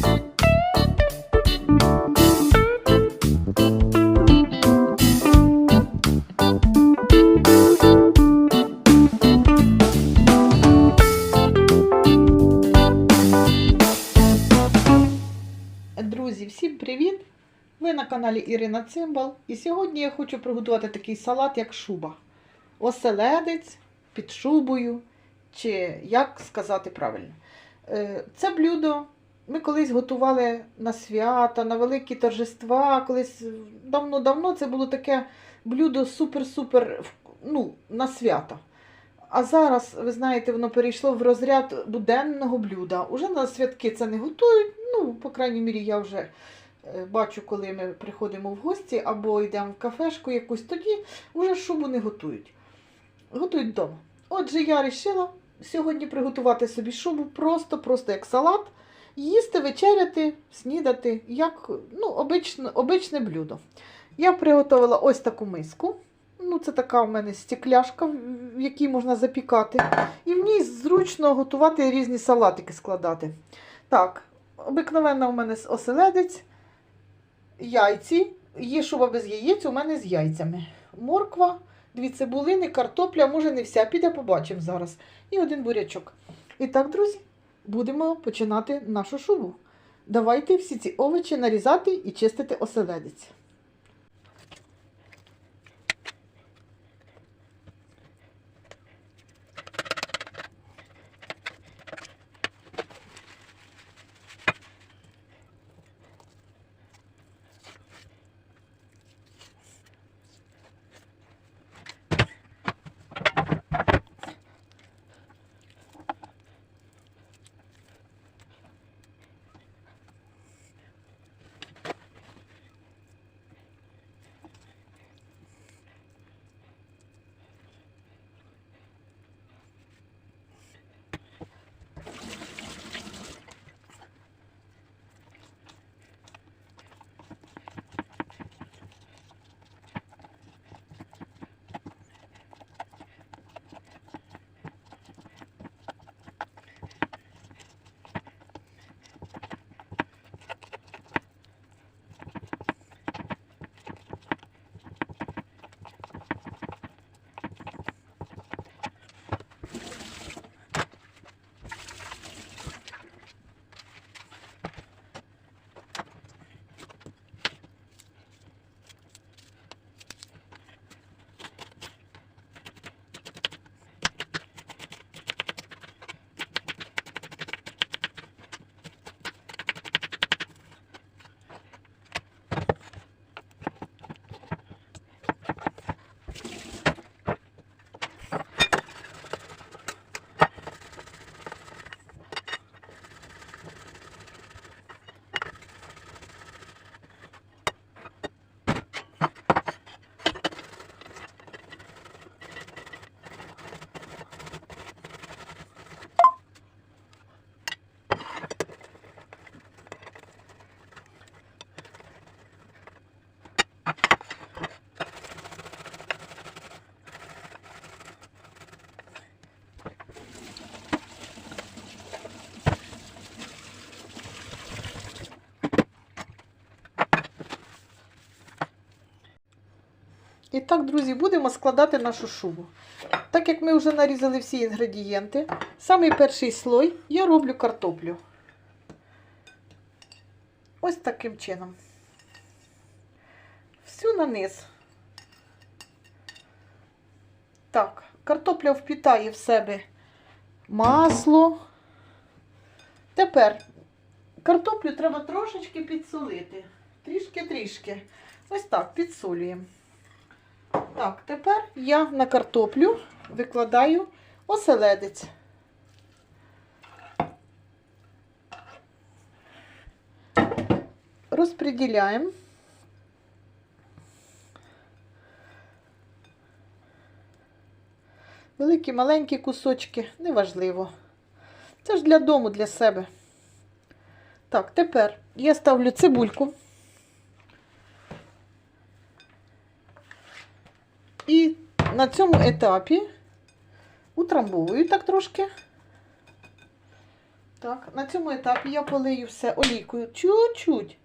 Друзі, всім привіт! Ви на каналі Ірина Цимбал. І сьогодні я хочу приготувати такий салат, як шуба. Оселедець під шубою, чи як сказати правильно. Е, Це блюдо ми колись готували на свята, на великі торжества. Колись давно-давно це було таке блюдо супер-супер ну, на свята. А зараз, ви знаєте, воно перейшло в розряд буденного блюда. Уже на святки це не готують. Ну, по крайній мірі, я вже е, бачу, коли ми приходимо в гості або йдемо в кафешку якусь, тоді вже шубу не готують. Готують вдома. Отже, я вирішила сьогодні приготувати собі шубу просто-просто як салат. Їсти, вечеряти, снідати, як ну, обичне, обичне блюдо. Я приготувала ось таку миску. Ну, це така у мене стекляшка, в в якій можна запікати. І в ній зручно готувати різні салатики складати. Так, обикновенно у мене оселедець, яйці. Є шуба без яєць, у мене з яйцями. Морква, дві цибулини, картопля, може не вся, піде, побачимо зараз. І один бурячок. І так, друзі, будемо починати нашу шубу. Давайте всі ці овочі нарізати і чистити оселедець. І так, друзі, будемо складати нашу шубу. Так як ми вже нарізали всі інгредієнти, самий перший слой я роблю картоплю. Ось таким чином. Всю на низ. Так, картопля впітає в себе масло. Тепер картоплю треба трошечки підсолити. Трішки-трішки. Ось так, підсолюємо. Так, тепер я на картоплю викладаю оселедець. Розподіляємо. Великі, маленькі кусочки, неважливо. Це ж для дому, для себе. Так, тепер я ставлю цибульку. І на цьому етапі утрамбовую так трошки. Так, на цьому етапі я полию все олійкою чуть-чуть.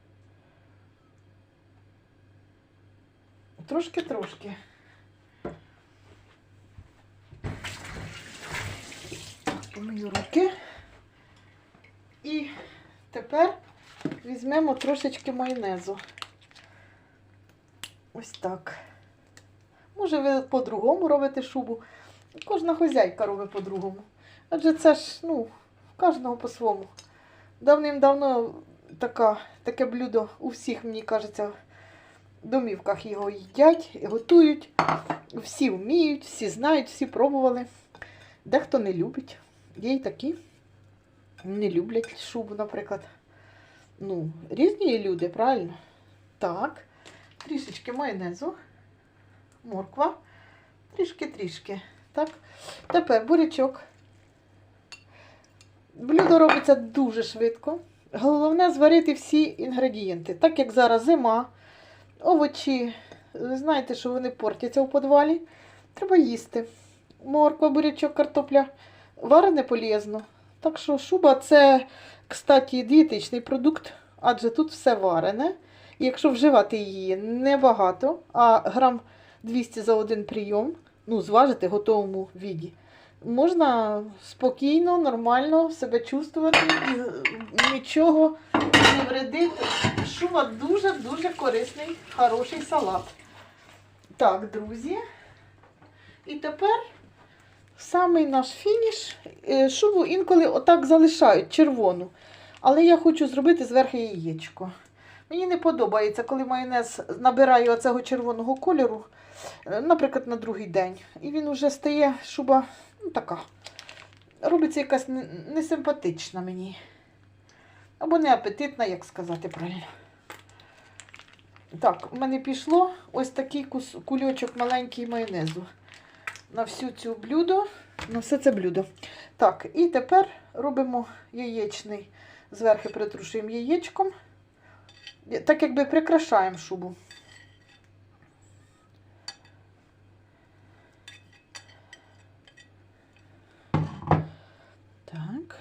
Трошки-трошки. Помию руки. І тепер візьмемо трошечки майонезу. Ось так. Може, ви по-другому робите шубу. Кожна хозяйка робить по-другому. Адже це ж, ну, кожного по-своєму. Давним-давно така, таке блюдо у всіх, мені кажеться, в домівках його їдять, готують. Всі вміють, всі знають, всі пробували. Дехто не любить. Є й такі. Не люблять шубу, наприклад. Ну, різні люди, правильно? Так. Трішечки майонезу, морква, трішки-трішки. Так. Тепер бурячок. Блюдо робиться дуже швидко. Головне зварити всі інгредієнти. Так як зараз зима, овочі, ви знаєте, що вони портяться у подвалі. Треба їсти. Морква, бурячок, картопля. Варене полезно. Так що шуба це, кстати, дієтичний продукт, адже тут все варене. І якщо вживати її небагато, а грам 200 за один прийом, ну, зважити готовому віді, можна спокійно, нормально себе чувствувати і нічого не вредити. Шуба дуже-дуже корисний, хороший салат. Так, друзі. І тепер самий наш фініш. Е, Шубу інколи отак залишають червону. Але я хочу зробити зверху яєчко. Мені не подобається, коли майонез набирає оцього червоного кольору, е, наприклад, на другий день. І він вже стає шуба ну, така. Робиться якась несимпатична мені. Або не апетитна, як сказати правильно. Так, у мене пішло ось такий кус, кульочок маленький майонезу. На всю цю блюдо, на все це блюдо. Так, і тепер робимо яєчний. Зверху притрушуємо яєчком. Так якби прикрашаємо шубу. Так.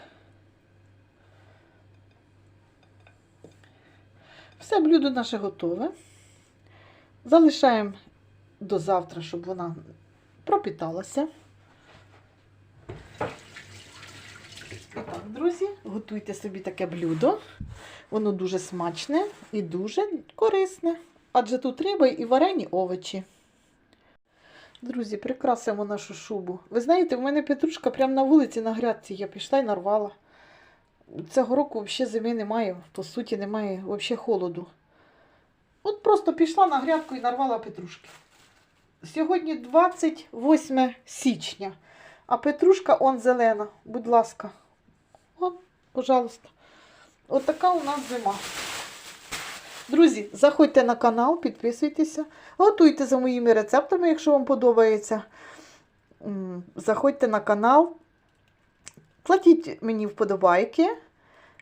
Все блюдо наше готове. Залишаємо до завтра, щоб вона пропіталася. І так, друзі, готуйте собі таке блюдо. Воно дуже смачне і дуже корисне. Адже тут риба і варені овочі. Друзі, прикрасимо нашу шубу. Ви знаєте, в мене петрушка прямо на вулиці на грядці. Я пішла і нарвала. Цього року взагалі зими немає, по суті, немає взагалі холоду. От просто пішла на грядку і нарвала петрушки. Сьогодні 28 січня, а петрушка он зелена. Будь ласка. Пожалуйста. От така у нас зима. Друзі, заходьте на канал, підписуйтеся, готуйте за моїми рецептами, якщо вам подобається. Заходьте на канал, платіть мені вподобайки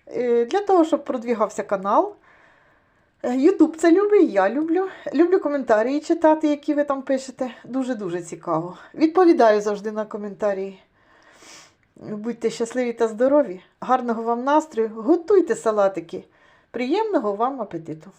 е, для того, щоб продвігався канал. Е, Ютуб це любить, я люблю. Люблю коментарі читати, які ви там пишете. Дуже-дуже цікаво. Відповідаю завжди на коментарі. Будьте щасливі та здорові, гарного вам настрою, готуйте салатики. Приємного вам апетиту!